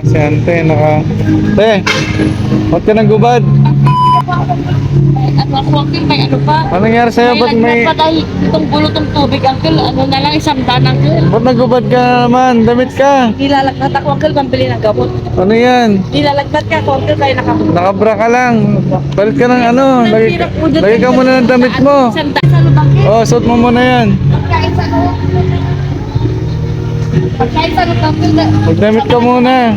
Si ante, naka... Te, ba't ka nagubad? Ano ako, uncle, may ano pa? Anong nangyari sa'yo? Ba't may... pa dahil itong bulutong tubig, uncle. Ano na lang, isang daan, uncle. Ba't nagubad ka naman? Damit ka. Nilalagbat ako, uncle, pambili ng gamot. Ano yan? Nilalagbat ka ako, uncle, kaya nakabuka. Nakabra ka lang. Balit ka ng ano. Lagi, lagi ka muna ng damit mo. Isang daan. Oh, suot mo muna yan. Pagkain sa loob. Magdamit ka muna.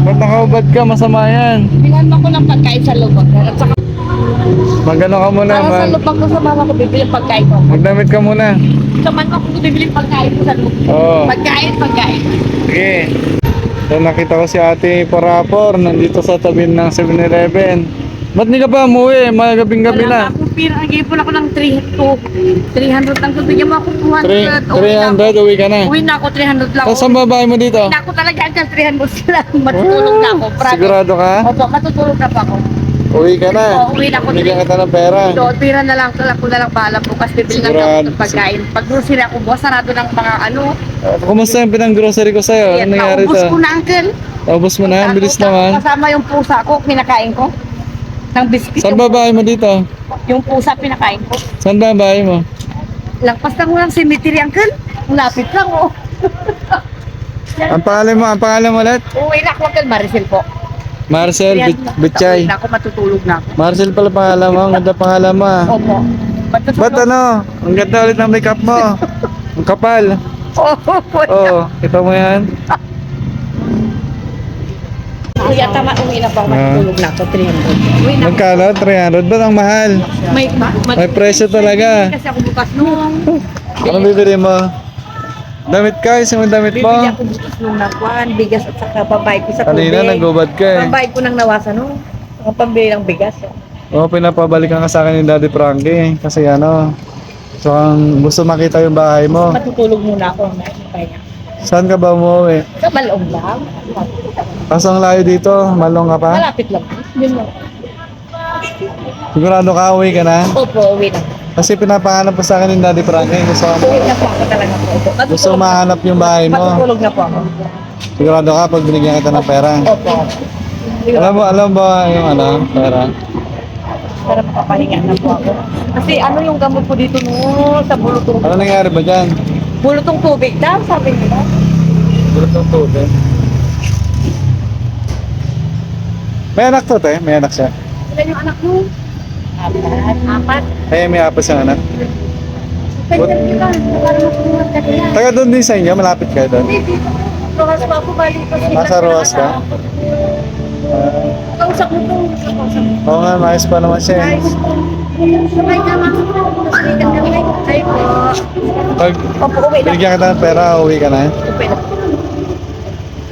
Ba't nakaubad ka? Masama yan. Bilhan mo ko ng pagkain sa uncle. At saka, Magano ka muna, para sa man. loob ko sa mama ko, bibili pagkain ko. Magdamit ka muna. Sa man ko, bibili pagkain ko sa loob. Oo. Pagkain, pagkain. Sige. So nakita ko si ate Porapor nandito sa tabi ng 7-Eleven. Ba't di ka pa umuwi? Magabing gabi na. Pira. Nag-ipon ako ng 3 to 300 lang. Bigyan mo ako 200. 300, uwi ka na. Uwi na ako 300 lang. Tapos ang babae mo dito? Uwi na ako talaga dyan 300 lang. Matutulog na ako. Promise. Sigurado ka? Opo, matutulog na pa ako. Uwi ka na. Oo, uwi na ako. Bigyan kita ng pera. So, pira na lang. Kala ko na lang bahala bukas. Bibili ng Sigurado. gamot ng pagkain. Pag grocery ako, bukas sarado ng mga ano. Uh, Kumusta yung pinang-grocery ko sa'yo? Ano nangyari naubos to? ko na, uncle. Ubus mo na? Ang bilis naman. Kasama yung pusa ko, pinakain ko. Ng biscuit. Saan babae mo dito? yung pusa, pinakain ko. Saan babae mo? Lagpas lang mo ng cemetery, uncle. Lapit lang, oh. Ang pangalan mo, ang pangalan mo ulit? Uwi na ako, uncle. Maricel po. Marcel Ayan, Bit- Bitchay. Uwi na ako, matutulog na ako. Marcel pala pangalan mo. Ang ganda pangalan mo. ah. Opo. Matutulog. Ba't ano? Ang ganda ulit ng makeup mo. Ang kapal. Opo. Oo, oh, kita mo yan. Kuya, tama, uwi na po ako. Ah. Matutulog na ako, 300. Uwi na. Magkano? 300. Ba't ang mahal? May, ma, ma, May presyo talaga. Kasi ako bukas nung. Ano bibili mo? Damit ka? Isang damit mo? Bibili ako bukas nung nakuan, bigas at saka pambayad ko sa tubig. Kanina nagubad ka eh. Pambayad ko ng nawasan nung. Saka pambili ng bigas. oh. Oo, pinapabalikan ka sa akin ni Daddy Frankie. Kasi ano, so ang gusto makita yung bahay mo. Matutulog muna ako. Pahinga. Saan ka ba umuwi? Sa balong lang. Kaso ang layo dito, malong ka pa? Malapit lang. Yun lang. Sigurado ka, uwi ka na? Opo, uwi na. Kasi pinapahanap pa sa akin ni Daddy Frankie. Gusto, Uwi na po ako talaga po. Opo. gusto mahanap yung bahay mo. matutulog na po ako. Sigurado ka pag binigyan kita ng pera. Opo. Alam mo, alam ba yung ano, pera? Para makapahinga na po ako. Kasi ano yung gamot ko dito no, sa bulutong Ano nangyari ba dyan? Bulutong tubig daw, sabi nila. Bulot ng tubig. May anak to, te? May anak siya. Ilan yung anak mo? Apat. Apat. Eh, may apat siyang anak. Pwede ka. Para makuha ka nila. Taga doon din sa inyo, malapit kayo doon. Hindi, dito. Rojas pa ako, balik pa sila. Nasa Rojas ka? Kausap mo to. Oo nga, maayos pa naman siya. eh. Sabay ma'am. Sabay ka kami. Ay po. Pag Opo, uwi na. binigyan kita ng pera, uwi ka na. Uwi na.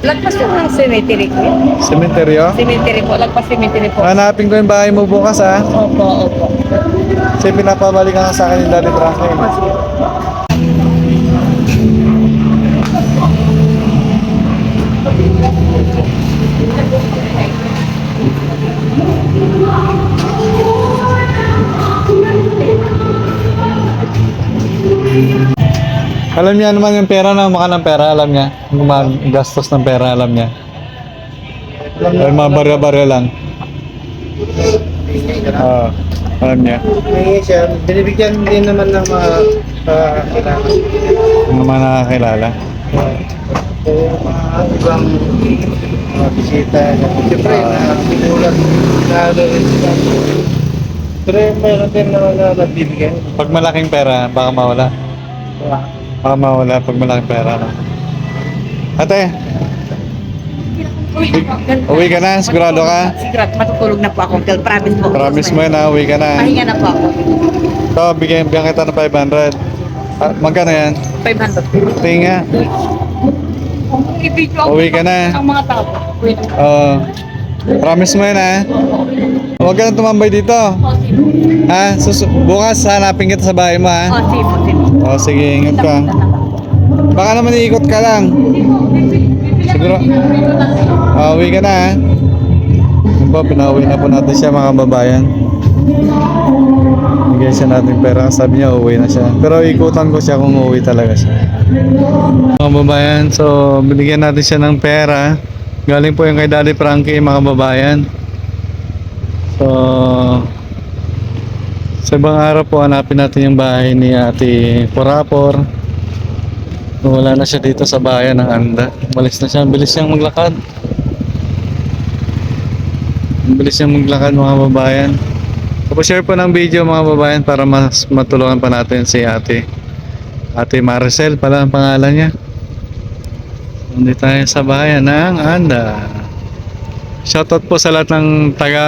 Lagpas ko ng cemetery ko. Sementeryo. Cemetery po, lagpas cemetery po. Hanapin ko yung bahay mo bukas ha. Opo, opo. Kasi pinapabalikan ka sa akin yung Daddy Frankie. Alam niya naman yung pera na maka ng pera, alam niya. Yung gastos ng pera, alam niya. Ay, mga barya-barya lang. Oo, alam niya. Nangyay siya, binibigyan din naman ng mga uh, kailangan. Yung mga nakakilala. So, mga ibang mga bisita. Siyempre, na pinulat na ano rin sila. Pero meron din naman na nagbibigyan. Pag malaking pera, baka mawala. Baka mawala pag malaking pera. No? Ate, Uwi ka na? Sigurado ka? Sigurado, matutulog na po ako. Uncle, promise po. Promise mo yun ha, uwi ka na. Pahinga na po ako. Ito, bigyan, bigyan kita ng 500. Ah, magkano yan? 500. Tinga. I-video ako Uwi ka na. ang mga tao. Uwi na. Oo. promise mo yun ha. Huwag ka na tumambay dito. O, sino? Ha? Sus bukas hanapin kita sa bahay mo ha. O, sino? Sino? O sige, ingat ka. Baka naman iikot ka lang. Siguro. Ah, uwi ka na ha. Yun po, pinauwi na po natin siya mga babayan. Bigyan siya natin pera. Sabi niya uuwi na siya. Pero ikutan ko siya kung uuwi talaga siya. Mga babayan, so binigyan natin siya ng pera. Galing po yung kay Daddy Frankie mga babayan. So, sa ibang araw po hanapin natin yung bahay ni Ate Porapor. Wala na siya dito sa bayan ng Anda. Umalis na siya. Bilis niyang maglakad. Bilis niyang maglakad mga babayan. Tapos share po ng video mga babayan para mas matulungan pa natin si Ate. Ate Maricel pala ang pangalan niya. Nandito tayo sa bayan ng Anda. Shoutout po sa lahat ng taga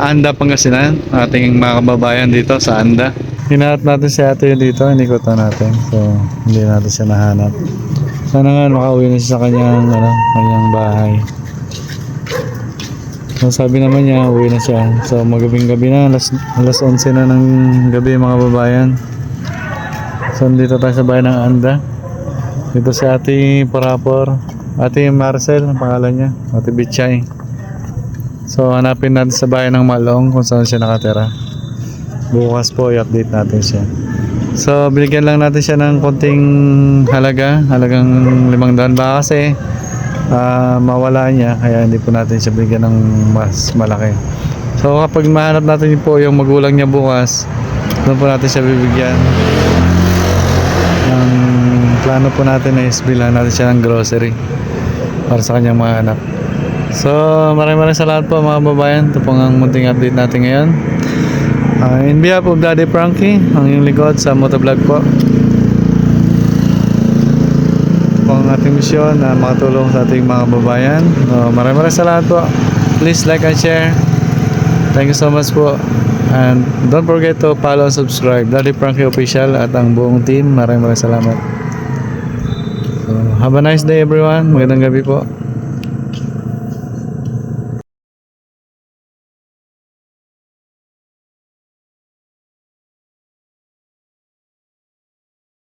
Anda Pangasinan, ating mga kababayan dito sa Anda. Hinahanap natin si ate dito, inikutan natin. So, hindi natin siya nahanap. Sana nga makauwi na siya sa kanyang, ano, kanyang bahay. So, sabi naman niya, uwi na siya. So, magabing gabi na, alas, alas 11 na ng gabi mga babayan. So, dito tayo sa bayan ng Anda. Dito si Ate Porapor. Ate Marcel, ang pangalan niya. Ate Bichay. So, hanapin natin sa bayan ng Malong kung saan siya nakatira. Bukas po, i-update natin siya. So, binigyan lang natin siya ng konting halaga. Halagang limang daan. Baka kasi ah, mawala niya. Kaya hindi po natin siya bigyan ng mas malaki. So, kapag mahanap natin po yung magulang niya bukas, doon po natin siya bibigyan ang plano po natin is bilhan natin siya ng grocery para sa kanyang mga. So, maraming maraming salamat po mga babayan. Ito po ang munting update natin ngayon. Uh, in behalf of Daddy Frankie, ang iyong likod sa motovlog po. Ito po ang ating misyon na makatulong sa ating mga babayan. So, maraming maraming salamat po. Please like and share. Thank you so much po. And don't forget to follow and subscribe. Daddy Frankie Official at ang buong team. Maraming maraming salamat. So, have a nice day everyone. Magandang gabi po.